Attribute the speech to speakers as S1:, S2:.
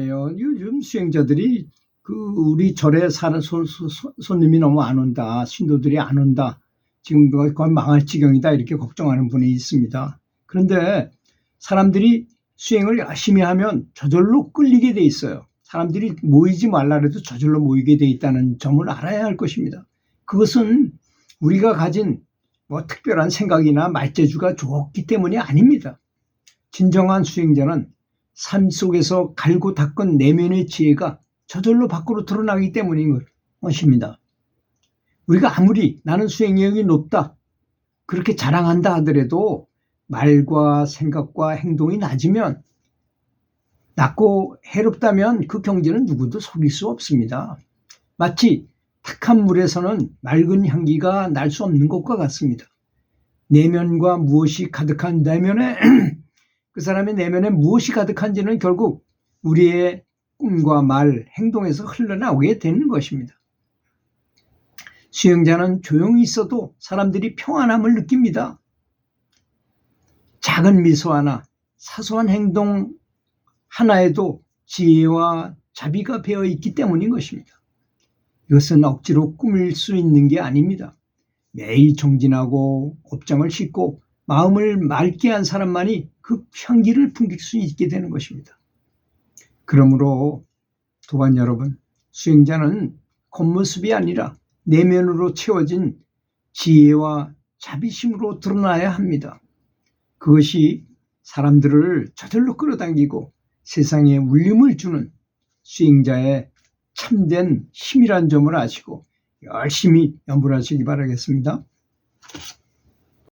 S1: 요즘 수행자들이 그 우리 절에 사는 손님이 너무 안 온다. 신도들이 안 온다. 지금 거의 망할 지경이다. 이렇게 걱정하는 분이 있습니다. 그런데 사람들이 수행을 열심히 하면 저절로 끌리게 돼 있어요. 사람들이 모이지 말라 해도 저절로 모이게 돼 있다는 점을 알아야 할 것입니다. 그것은 우리가 가진 뭐 특별한 생각이나 말재주가 좋기 때문이 아닙니다. 진정한 수행자는 삶 속에서 갈고 닦은 내면의 지혜가 저절로 밖으로 드러나기 때문인 것입니다. 우리가 아무리 나는 수행력이 높다 그렇게 자랑한다 하더라도 말과 생각과 행동이 낮으면 낮고 해롭다면 그 경지는 누구도 속일 수 없습니다. 마치 탁한 물에서는 맑은 향기가 날 수 없는 것과 같습니다. 내면과 무엇이 가득한 내면에 그 사람의 내면에 무엇이 가득한지는 결국 우리의 꿈과 말, 행동에서 흘러나오게 되는 것입니다. 수행자는 조용히 있어도 사람들이 평안함을 느낍니다. 작은 미소 하나, 사소한 행동 하나에도 지혜와 자비가 배어 있기 때문인 것입니다. 이것은 억지로 꾸밀 수 있는 게 아닙니다. 매일 정진하고 업장을 싣고 마음을 맑게 한 사람만이 그 향기를 풍길 수 있게 되는 것입니다. 그러므로 도반 여러분, 수행자는 겉모습이 아니라 내면으로 채워진 지혜와 자비심으로 드러나야 합니다. 그것이 사람들을 저절로 끌어당기고 세상에 울림을 주는 수행자의 참된 힘이란 점을 아시고 열심히 연불하시기 바라겠습니다.